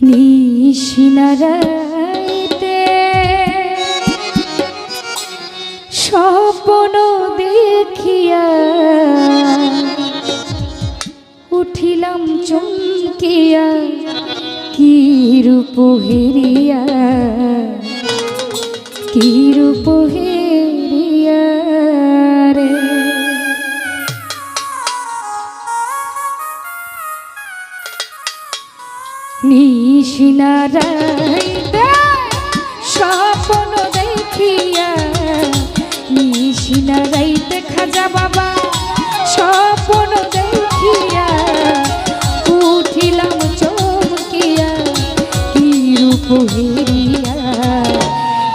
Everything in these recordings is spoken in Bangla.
নিশিনারাইতে স্বপ্ন দেখিয়া উঠিলাম চমকিয়া কি রূপ হেরিয়া কি রূপ নিশিনারাইতে স্বপ্ন দেখিয়া নিশিনারাইতে খাজা বাবা স্বপ্ন দেখিয়া উঠিলাম চমকিয়া কি রূপ হেরিয়া,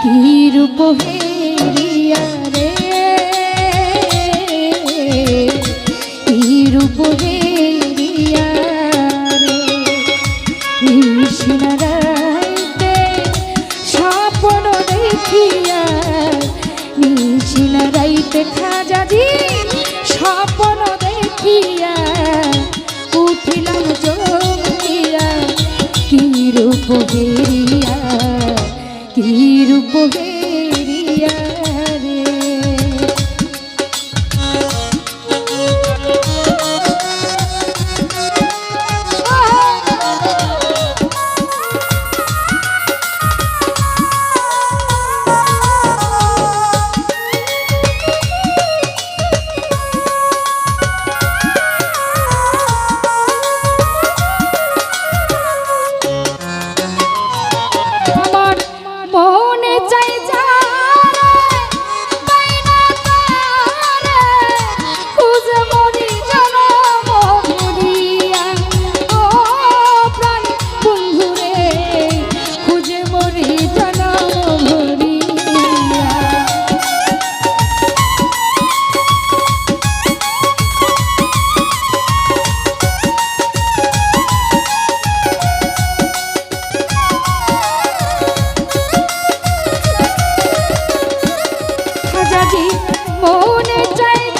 কি রূপ হেরিয়া দেখিয়া নিশিনারাইতে খাজাজি স্বপ্ন দেখিয়া উঠিলাম চমকিয়া কি রূপ হেরিয়া কি রূপ হেরিয়া খাজাজি মনে চাই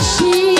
জগতে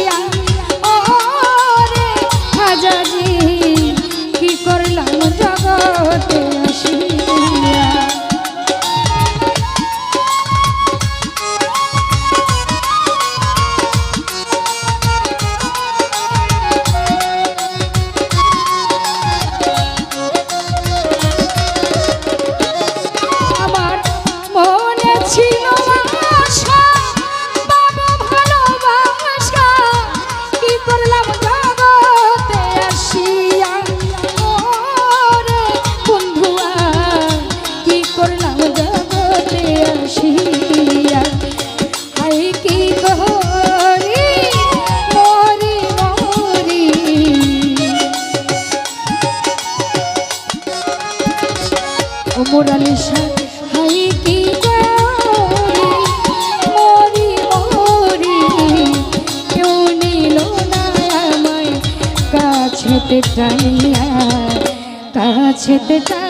কোরাল মরি কেউ না আমায়। কাছেতে টাইয়া কাছেতে টাই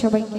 tchau abençoe.